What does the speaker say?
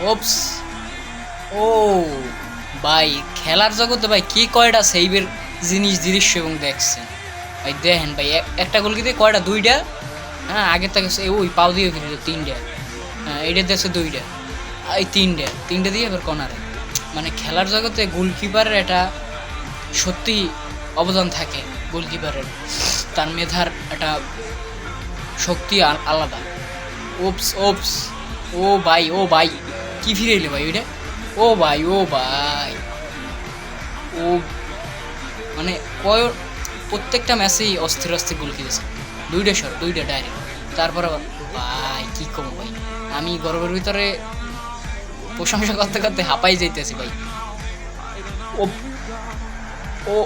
ওপস। ও, ভাই, খেলার জগতে ভাই কি কয়টা সেইবের জিনিস, দৃশ্য এবং দেখছেন ভাই দেখেন ভাই এক- একটা গোল কিন্তু কয়টা? দুইটা? হ্যাঁ আগের থেকে ওই পাও দিয়ে ফিরেছিল তিনটা। হ্যাঁ এইটা দেখছে দুইটা। এই তিনটা। তিনটা দিয়ে এবার কনারে মানে খেলার জগতে গোলকিপারের একটা সত্যি অবদান থাকে গোলকিপারের তার মেধার একটা শক্তি আলাদা। ওপস ওপস। ও ভাই ও ভাই। কি ফিরে এলে ভাই ওইটা? ও ভাই ও ভাই। ও মানে কয় প্রত্যেকটা ম্যাচেই অস্থির অস্থির গোল খেয়েছে দুইটা শট দুইটা ডাইরেক্ট তারপর ভাই, কি কম ভাই। আমি গর্বের ভিতরে প্রশংসা করতে করতে হাঁপাই যাইতেছি ভাই। ও ও